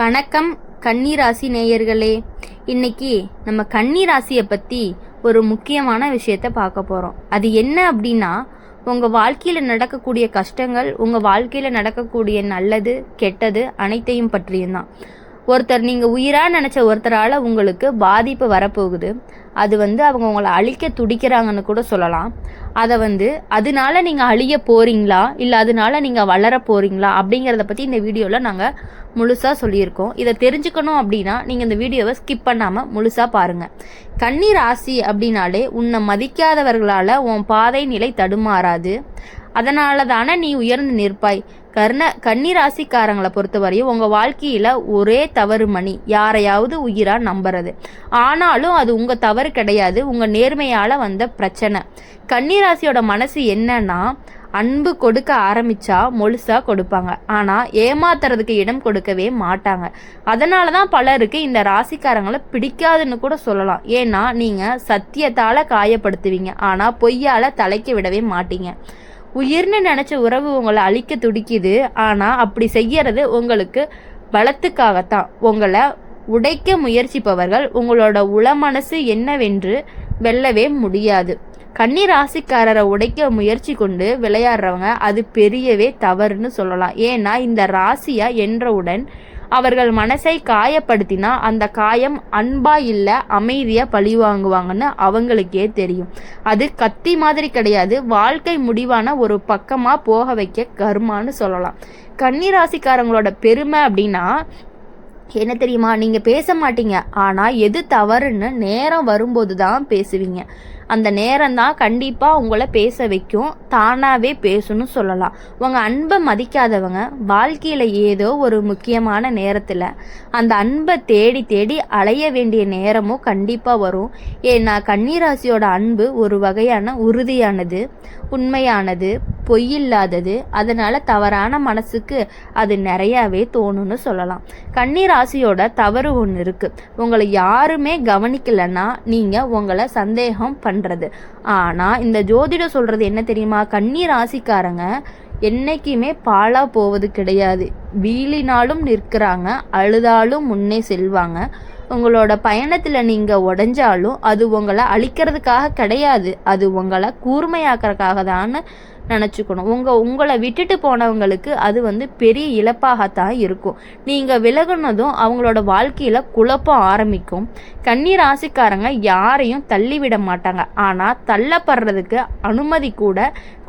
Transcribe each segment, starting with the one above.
வணக்கம் கன்னிராசி நேயர்களே. இன்னைக்கு நம்ம கன்னிராசியை பற்றி ஒரு முக்கியமான விஷயத்த பார்க்க போகிறோம் அது என்ன அப்படின்னா உங்கள் வாழ்க்கையில் நடக்கக்கூடிய கஷ்டங்கள் உங்கள் வாழ்க்கையில் நடக்கக்கூடிய நல்லது கெட்டது அனைத்தையும் பற்றியும் தான். ஒருத்தர் நீங்கள் உயிராக நினச்ச ஒருத்தரால் உங்களுக்கு பாதிப்பு வரப்போகுது. அது வந்து அவங்க உங்களை அழிக்க துடிக்கிறாங்கன்னு கூட சொல்லலாம். அதை வந்து அதனால நீங்கள் அழிய போகிறீங்களா இல்லை அதனால நீங்கள் வளர போகிறீங்களா அப்படிங்கிறத பற்றி இந்த வீடியோவில் நாங்கள் முழுசாக சொல்லியிருக்கோம். இதை தெரிஞ்சுக்கணும் அப்படின்னா நீங்கள் இந்த வீடியோவை ஸ்கிப் பண்ணாமல் முழுசாக பாருங்கள் கன்னி ராசி அப்படின்னாலே உன்னை மதிக்காதவர்களால் உன் பாதை நிலை தடுமாறாது. அதனால தானே நீ உயர்ந்து நிற்பாய். கர்ண கன்னி ராசிக்காரங்களை பொறுத்தவரையும் உங்கள் வாழ்க்கையில் ஒரே தவறு மணி. யாரையாவது உயிராக நம்புறது. ஆனாலும் அது உங்கள் தவறு கிடையாது. உங்கள் நேர்மையால் வந்த பிரச்சனை. கன்னி ராசியோட மனசு என்னன்னா அன்பு கொடுக்க ஆரம்பிச்சா முழுசாக கொடுப்பாங்க. ஆனால் ஏமாத்துறதுக்கு இடம் கொடுக்கவே மாட்டாங்க. அதனால தான் பலருக்கு இந்த ராசிக்காரங்களை பிடிக்காதுன்னு கூட சொல்லலாம். ஏன்னா நீங்கள் சத்தியத்தால் காயப்படுத்துவீங்க. ஆனால் பொய்யால் தலைக்க விடவே மாட்டீங்க. உயிர்னு நினச்ச உறவு உங்களை அழிக்க துடிக்குது. ஆனால் அப்படி செய்யறது உங்களுக்கு பலத்துக்காகத்தான் உங்களை உடைக்க முயற்சிப்பவர்கள் உங்களோட உள மனசு என்னவென்று வெல்லவே முடியாது. கன்னி ராசிக்காரரை உடைக்க முயற்சி கொண்டு விளையாடுறவங்க அது பெரியவே தவறுன்னு சொல்லலாம். ஏன்னா இந்த ராசியா என்றவுடன் அவர்கள் மனசை காயப்படுத்தினா அந்த காயம் அன்பா இல்லை அமைதியாக பழி வாங்குவாங்கன்னு அவங்களுக்கே தெரியும். அது கத்தி மாதிரி கிடையாது. வாழ்க்கை முடிவான ஒரு பக்கமாக போக வைக்க கர்மான்னு சொல்லலாம். கன்னிராசிக்காரங்களோட பெருமை அப்படின்னா என்ன தெரியுமா? நீங்கள் பேச மாட்டீங்க. ஆனால் எது தவறுன்னு நேரம் வரும்போது தான் பேசுவீங்க. அந்த நேரம் தான் கண்டிப்பாக உங்களை பேச வைக்கும். தானாகவே பேசணும்னு சொல்லலாம். உங்கள் அன்பை மதிக்காதவங்க வாழ்க்கையில் ஏதோ ஒரு முக்கியமான நேரத்தில் அந்த அன்பை தேடி தேடி அலைய வேண்டிய நேரமும் கண்டிப்பாக வரும். ஏன்னா கன்னிராசியோட அன்பு ஒரு வகையான உறுதியானது உண்மையானது பொய்யில்லாதது. அதனால் தவறான மனசுக்கு அது நிறையாவே தோணும்னு சொல்லலாம். கன்னிராசியோட தவறு ஒன்று இருக்குது உங்களை யாருமே கவனிக்கலைன்னா நீங்கள் உங்களை சந்தேகம் பண்ண பண்ணுறது ஆனால் இந்த ஜோதிடம் சொல்கிறது என்ன தெரியுமா? கன்னி ராசிக்காரங்க என்றைக்குமே பாழா போவது கிடையாது. வீழினாலும் நிற்கிறாங்க அழுதாலும் முன்னே செல்வாங்க. உங்களோட பயணத்தில் நீங்கள் உடஞ்சாலும் அது உங்களை அழிக்கிறதுக்காக கிடையாது. அது உங்களை கூர்மையாக்கிறதுக்காக தான் நினச்சிக்கணும். உங்கள் உங்களை விட்டுட்டு போனவங்களுக்கு அது வந்து பெரிய இழப்பாகத்தான் இருக்கும். நீங்கள் விலகுனதும் அவங்களோட வாழ்க்கையில் குழப்பம் ஆரம்பிக்கும். கன்னி ராசிக்காரங்க யாரையும் தள்ளிவிட மாட்டாங்க. ஆனால் தள்ளப்படுறதுக்கு அனுமதி கூட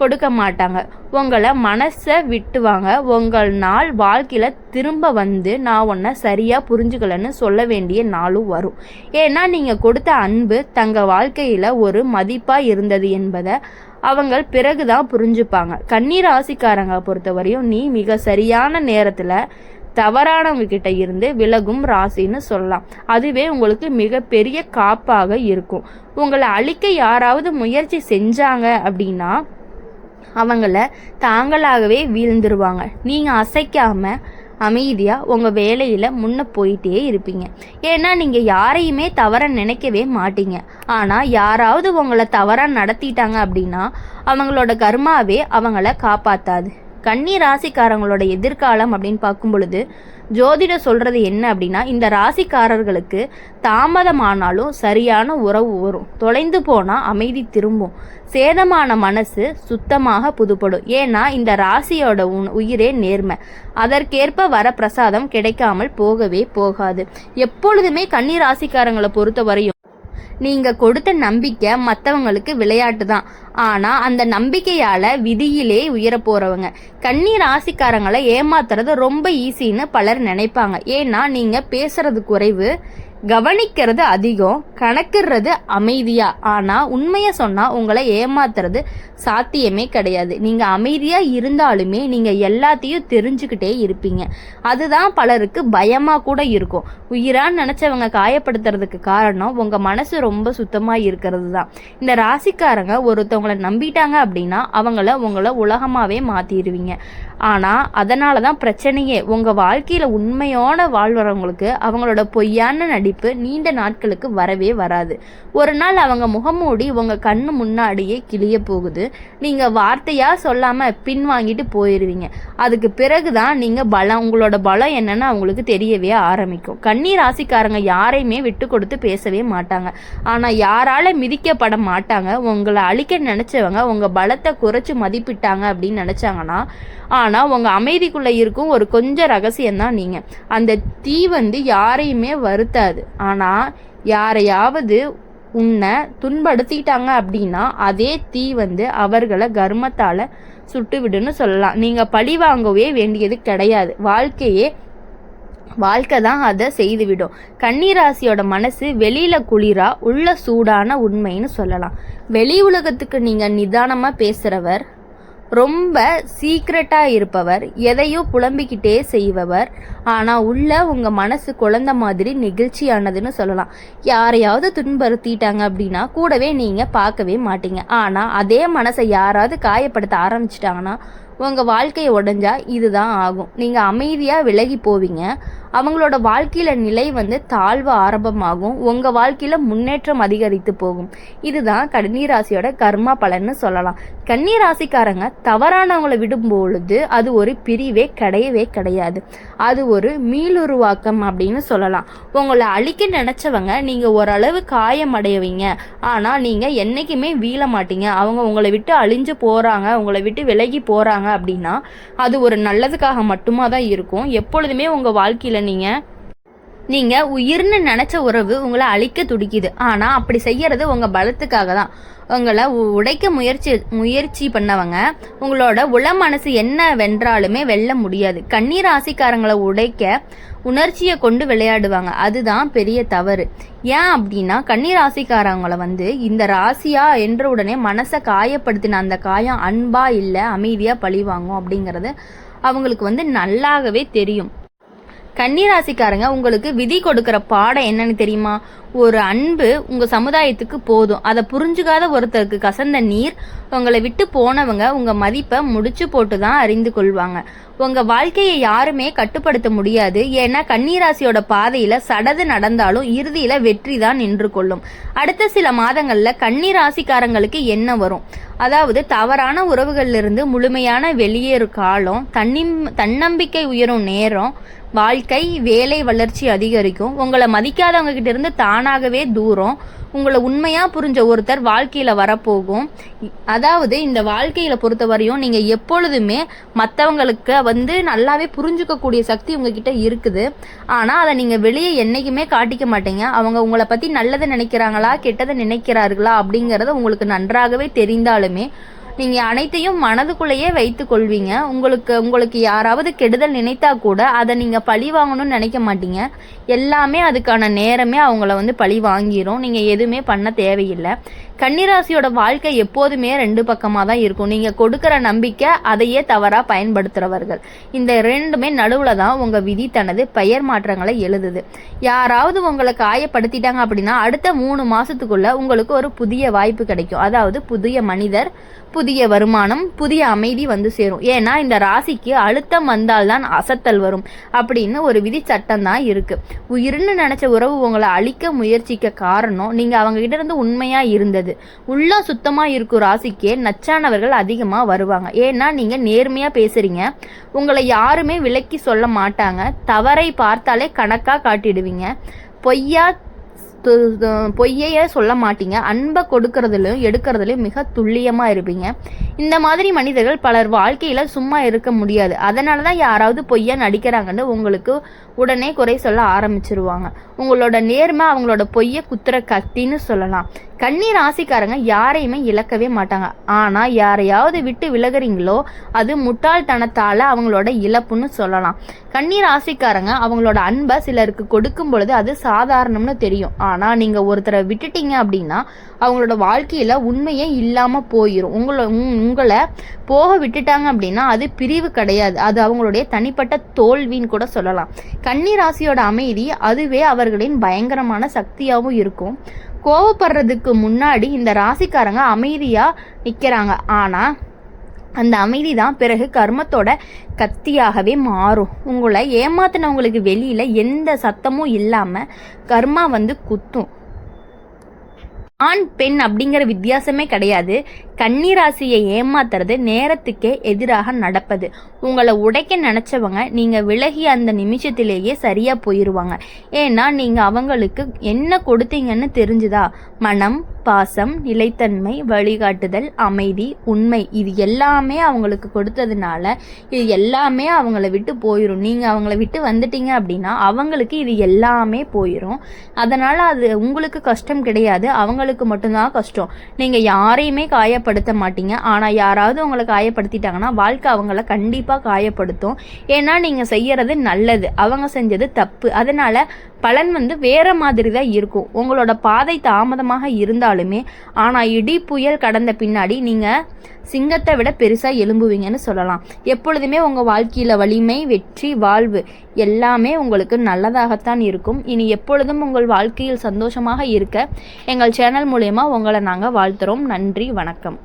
கொடுக்க மாட்டாங்க. உங்களை மனசை விட்டுவாங்க. உங்கள் நாள் வாழ்க்கையில் திரும்ப வந்து நான் உன்னை சரியாக புரிஞ்சுக்கலன்னு சொல்ல வேண்டிய நாளும் வரும். ஏன்னா நீங்கள் கொடுத்த அன்பு தங்க வாழ்க்கையில் ஒரு மதிப்பாக இருந்தது என்பதை அவங்க பிறகுதான் புரிஞ்சுப்பாங்க. கண்ணீர் ராசிக்காரங்க பொறுத்தவரையும் நீ மிக சரியான நேரத்தில் தவறானவங்க கிட்ட இருந்து விலகும் ராசின்னு சொல்லலாம். அதுவே உங்களுக்கு மிகப்பெரிய காப்பாக இருக்கும். உங்களை அழிக்க யாராவது முயற்சி செஞ்சாங்க அப்படின்னா அவங்கள தாங்களாகவே வீழ்ந்துருவாங்க. நீங்கள் அசைக்காமல் அமைதியாக உங்கள் வேலையில் முன்ன போயிட்டே இருப்பீங்க. ஏன்னா நீங்கள் யாரையுமே தவற நினைக்கவே மாட்டீங்க. ஆனால் யாராவது உங்களை தவறாக நடத்திட்டாங்க அப்படின்னா அவங்களோட கர்மாவே அவங்கள காப்பாற்றாது கன்னி ராசிக்காரங்களோட எதிர்காலம் அப்படின்னு பார்க்கும் பொழுது ஜோதிடம் சொல்கிறது என்ன அப்படின்னா இந்த ராசிக்காரர்களுக்கு தாமதமானாலும் சரியான உறவு வரும். தொலைந்து போனால் அமைதி திரும்பும். சேதமான மனசு சுத்தமாக புதுப்படும். ஏன்னா இந்த ராசியோட உயிரே நேர்மை. அதற்கேற்ப வர பிரசாதம் கிடைக்காமல் போகவே போகாது. எப்பொழுதுமே கன்னி ராசிக்காரங்களை பொறுத்த வரையும் நீங்கள் கொடுத்த நம்பிக்கை மற்றவங்களுக்கு விளையாட்டு தான் ஆனால் அந்த நம்பிக்கையால் விதியிலே உயர போகிறவங்க கன்னி ராசிக்காரங்களை ஏமாத்துறது ரொம்ப ஈஸின்னு பலர் நினைப்பாங்க. ஏன்னா நீங்கள் பேசுறது குறைவு. கவனிக்கிறது அதிகம் கணக்குறது அமைதியா? ஆனால் உண்மையை சொன்னால் உங்களை ஏமாத்துறது சாத்தியமே கிடையாது. நீங்கள் அமைதியாக இருந்தாலுமே நீங்கள் எல்லாத்தையும் தெரிஞ்சுக்கிட்டே இருப்பீங்க. அதுதான் பலருக்கு பயமாக கூட இருக்கும். உயிரான்னு நினச்சவங்க காயப்படுத்துறதுக்கு காரணம் உங்கள் மனசு ரொம்ப சுத்தமாக இருக்கிறது தான். இந்த ராசிக்காரங்க ஒருத்தவங்களை நம்பிட்டாங்க அப்படின்னா அவங்கள உங்களை உலகமாகவே மாற்றிடுவீங்க ஆனால் அதனால தான் பிரச்சனையே. உங்கள் வாழ்க்கையில் உண்மையான வாழ்வரவங்களுக்கு அவங்களோட பொய்யான நடிப்பு நீண்ட நாட்களுக்கு வரவே வராது. ஒரு நாள் அவங்க முகமூடி உங்கள் கண்ணு முன்னாடியே கிளிய போகுது. நீங்கள் வார்த்தையாக சொல்லாமல் பின் வாங்கிட்டு போயிடுவீங்க அதுக்கு பிறகு தான் நீங்கள் பலம் உங்களோட பலம் என்னன்னு அவங்களுக்கு தெரியவே ஆரம்பிக்கும். கன்னி ராசிக்காரங்க யாரையுமே விட்டு கொடுத்து பேசவே மாட்டாங்க. ஆனால் யாரால மிதிக்கப்பட மாட்டாங்க. உங்களை அழிக்க நினச்சவங்க உங்கள் பலத்தை குறைச்சி மதிப்பிட்டாங்க அப்படின்னு நினச்சாங்கன்னா ஆனால் உங்கள் அமைதிக்குள்ளே இருக்கும் ஒரு கொஞ்சம் ரகசியம்தான் நீங்கள் அந்த தீ வந்து யாரையுமே வருத்தாது. ஆனால் யாரையாவது உன்னை துன்படுத்திட்டாங்க அப்படின்னா அதே தீ வந்து அவர்களை கர்மத்தால் சுட்டு விடுன்னு சொல்லலாம். நீங்கள் பழி வாங்கவே வேண்டியது கிடையாது. வாழ்க்கையே வாழ்க்கை தான் அதை செய்துவிடும். கன்னிராசியோட மனசு வெளியில் குளிரா உள்ள சூடான உண்மைன்னு சொல்லலாம். வெளி உலகத்துக்கு நீங்கள் நிதானமாக பேசுகிறவர் ரொம்ப சீக்ரெட்டாக இருப்பவர் எதையும் புலம்பிக்கிட்டே செய்பவர். ஆனால் உள்ள உங்கள் மனசு குழந்த மாதிரி நெகிழ்ச்சியானதுன்னு சொல்லலாம். யாரையாவது துன்புறுத்திட்டாங்க அப்படின்னா கூடவே நீங்கள் பார்க்கவே மாட்டீங்க. ஆனால் அதே மனசை யாராவது காயப்படுத்த ஆரம்பிச்சிட்டாங்கன்னா உங்கள் வாழ்க்கையை உடஞ்சா இதுதான் ஆகும். நீங்கள் அமைதியாக விலகி போவீங்க. அவங்களோட வாழ்க்கையில் நிலை வந்து தாழ்வு ஆரம்பமாகும். உங்கள் வாழ்க்கையில் முன்னேற்றம் அதிகரித்து போகும். இதுதான் கன்னிராசியோட கர்மா பலன்னு சொல்லலாம். கன்னிராசிக்காரங்க தவறானவங்களை விடும்பொழுது அது ஒரு பிரிவே கிடையவே கிடையாது. அது ஒரு மீளுருவாக்கம் அப்படின்னு சொல்லலாம். உங்களை அழிக்க நினச்சவங்க நீங்கள் ஓரளவு காயம் அடையவீங்க ஆனால் நீங்கள் என்றைக்குமே வீழ மாட்டீங்க. அவங்க உங்களை விட்டு அழிஞ்சு போகிறாங்க உங்களை விட்டு விலகி போகிறாங்க அப்படின்னா அது ஒரு நல்லதுக்காக மட்டுமா தான் இருக்கும். எப்பொழுதுமே உங்கள் வாழ்க்கையில் நீங்கள் நீங்கள் உயிர்னு நினச்ச உறவு உங்களை அழிக்க துடிக்குது. ஆனால் அப்படி செய்யறது உங்கள் பலத்துக்காக தான். உங்களை உடைக்க முயற்சி முயற்சி பண்ணவங்க உங்களோட உள மனசு என்ன வென்றாலுமே வெல்ல முடியாது. கண்ணீர் ராசிக்காரங்களை உடைக்க உணர்ச்சியை கொண்டு விளையாடுவாங்க. அதுதான் பெரிய தவறு. ஏன் அப்படின்னா கண்ணீர் ராசிக்காரங்களை வந்து இந்த ராசியா என்ற உடனே மனசை காயப்படுத்தின அந்த காயம் அன்பா இல்லை அமைதியாக பழிவாங்கும் அப்படிங்கிறது அவங்களுக்கு வந்து நல்லாகவே தெரியும். கன்னிராசிக்காரங்க உங்களுக்கு விதி கொடுக்குற பாடம் என்னன்னு தெரியுமா? ஒரு அன்பு உங்கள் சமுதாயத்துக்கு போதும். அதை புரிஞ்சுக்காத ஒருத்தருக்கு கசந்த நீர் உங்களை விட்டு போனவங்க உங்கள் மதிப்பை முடிச்சு போட்டு தான் அறிந்து கொள்வாங்க. உங்கள் வாழ்க்கையை யாருமே கட்டுப்படுத்த முடியாது. ஏன்னா கன்னிராசியோட பாதையில் சடது நடந்தாலும் இறுதியில் வெற்றி தான் நின்று கொள்ளும். அடுத்த சில மாதங்களில் கன்னிராசிக்காரங்களுக்கு என்ன வரும். அதாவது தவறான உறவுகளிலிருந்து முழுமையான வெளியேறு காலம் தன்னிம் தன்னம்பிக்கை உயரும் நேரம் வாழ்க்கை வேலை வளர்ச்சி அதிகரிக்கும். உங்களை மதிக்காதவங்க கிட்ட இருந்து தானாகவே தூரம். உங்களை உண்மையாக புரிஞ்ச ஒருத்தர் வாழ்க்கையில் வரப்போகும். அதாவது இந்த வாழ்க்கையில் பொறுத்தவரையும் நீங்கள் எப்பொழுதுமே மற்றவங்களுக்கு வந்து நல்லாவே புரிஞ்சுக்கக்கூடிய சக்தி உங்ககிட்ட இருக்குது. ஆனால் அதை நீங்கள் வெளியே என்றைக்குமே காட்டிக்க மாட்டீங்க. அவங்க உங்களை பற்றி நல்லதை நினைக்கிறாங்களா கெட்டதை நினைக்கிறார்களா அப்படிங்கிறது உங்களுக்கு நன்றாகவே தெரிந்தாலுமே நீங்கள் அனைத்தையும் மனதுக்குள்ளேயே வைத்து கொள்வீங்க. உங்களுக்கு உங்களுக்கு யாராவது கெடுதல் நினைத்தா கூட அதை நீங்கள் பழி வாங்கணும்னு நினைக்க மாட்டீங்க. எல்லாமே அதுக்கான நேரமே அவங்கள வந்து பழி வாங்கிரும். நீங்கள் எதுவுமே பண்ண தேவையில்லை. கன்னிராசியோட வாழ்க்கை எப்போதுமே ரெண்டு பக்கமாக தான் இருக்கும். நீங்கள் கொடுக்குற நம்பிக்கை அதையே தவறாக பயன்படுத்துகிறவர்கள் இந்த ரெண்டுமே நடுவில் தான் உங்கள் விதி தனது பெயர் மாற்றங்களை எழுதுது. யாராவது உங்களை காயப்படுத்திட்டாங்க அப்படின்னா அடுத்த மூணு மாதத்துக்குள்ளே உங்களுக்கு ஒரு புதிய வாய்ப்பு கிடைக்கும். அதாவது புதிய மனிதர் புதிய வருமானம் புதிய அமைதி வந்து சேரும். ஏன்னா இந்த ராசிக்கு அழுத்தம் வந்தால்தான் அசத்தல் வரும் அப்படின்னு ஒரு விதி சட்டம் தான் இருக்கு. உயிர்னு நினைச்ச உறவு உங்களை அழிக்க முயற்சிக்க காரணம் நீங்க அவங்க கிட்ட இருந்து உண்மையா இருந்தது. உள்ள சுத்தமாக இருக்கும் ராசிக்கே நச்சானவர்கள் அதிகமாக வருவாங்க. ஏன்னா நீங்கள் நேர்மையாக பேசுகிறீங்க உங்களை யாருமே விலக்கி சொல்ல மாட்டாங்க. தவறை பார்த்தாலே கணக்காக காட்டிடுவீங்க. பொய்யா பொய்யையே சொல்ல மாட்டீங்க. அன்பை கொடுக்கறதுலையும் எடுக்கிறதுலையும் மிக துல்லியமாக இருப்பீங்க. இந்த மாதிரி மனிதர்கள் பலர் வாழ்க்கையில் சும்மா இருக்க முடியாது. அதனால தான் யாராவது பொய்யா நடிக்கிறாங்கன்னு உங்களுக்கு உடனே குறை சொல்ல ஆரம்பிச்சிருவாங்க. உங்களோட நேர்மை அவங்களோட பொய்யை குத்துற கத்தின்னு சொல்லலாம். கண்ணீர் ராசிக்காரங்க யாரையுமே இழக்கவே மாட்டாங்க. ஆனால் யாரையாவது விட்டு விலகுறீங்களோ அது முட்டாள்தனத்தால் அவங்களோட இழப்புன்னு சொல்லலாம். கண்ணீர் ராசிக்காரங்க அவங்களோட அன்பை சிலருக்கு கொடுக்கும் பொழுது அது சாதாரணம்னு தெரியும். ஆனால் நீங்கள் ஒருத்தரை விட்டுட்டீங்க அப்படின்னா அவங்களோட வாழ்க்கையில் உண்மையே இல்லாமல் போயிடும் உங்களை உங்களை போக விட்டுட்டாங்க அப்படின்னா அது பிரிவு கிடையாது. அது அவங்களுடைய தனிப்பட்ட தோல்வின்னு கூட சொல்லலாம். கண்ணீர் ராசியோட அமைதி அதுவே அவர்களின் பயங்கரமான சக்தியாகவும் இருக்கும். கோவப்படுறதுக்கு முன்னாடி இந்த ராசிக்காரங்க அமைதியாக நிற்கிறாங்க ஆனால் அந்த அமைதி தான் பிறகு கர்மத்தோட கத்தியாகவே மாறும். உங்களை ஏமாத்தினவங்களுக்கு வெளியில் எந்த சத்தமும் இல்லாமல் கர்மா வந்து குத்தும். ஆண் பெண் அப்படிங்கிற வித்தியாசமே கிடையாது. கன்னிராசியை ஏமாத்துறது நேரத்துக்கே எதிராக நடப்பது. உங்களை உடைக்க நினச்சவங்க நீங்கள் விலகி அந்த நிமிஷத்திலேயே சரியாக போயிடுவாங்க ஏன்னா நீங்கள் அவங்களுக்கு என்ன கொடுத்தீங்கன்னு தெரிஞ்சுதா? மனம் பாசம் நிலைத்தன்மை வழிகாட்டுதல் அமைதி உண்மை இது எல்லாமே அவங்களுக்கு கொடுத்ததுனால இது எல்லாமே அவங்கள விட்டு போயிடும் நீங்கள் அவங்கள விட்டு வந்துட்டீங்க அப்படின்னா அவங்களுக்கு இது எல்லாமே போயிடும் அதனால் அது உங்களுக்கு கஷ்டம் கிடையாது. அவங்களுக்கு மட்டும்தான் கஷ்டம். நீங்கள் யாரையுமே காயப்படுத்த மாட்டீங்க. ஆனால் யாராவது உங்களை காயப்படுத்திட்டாங்கன்னா வாழ்க்கை அவங்கள கண்டிப்பாக காயப்படுத்தும். ஏன்னா நீங்கள் செய்கிறது நல்லது. அவங்க செஞ்சது தப்பு. அதனால் பலன் வந்து வேறு மாதிரி தான் இருக்கும். உங்களோட பாதை தாமதமாக இருந்தாலும் இருந்தாலுமே ஆனால் இடி புயல் கடந்த பின்னாடி நீங்கள் சிங்கத்தை விட பெருசாக எலும்புவீங்கன்னு சொல்லலாம். எப்பொழுதுமே உங்கள் வாழ்க்கையில் வலிமை வெற்றி வாழ்வு எல்லாமே உங்களுக்கு நல்லதாகத்தான் இருக்கும். இனி எப்பொழுதும் உங்கள் வாழ்க்கையில் சந்தோஷமாக இருக்க எங்கள் சேனல் மூலயமா உங்களை நாங்கள் வாழ்த்துறோம். நன்றி வணக்கம்.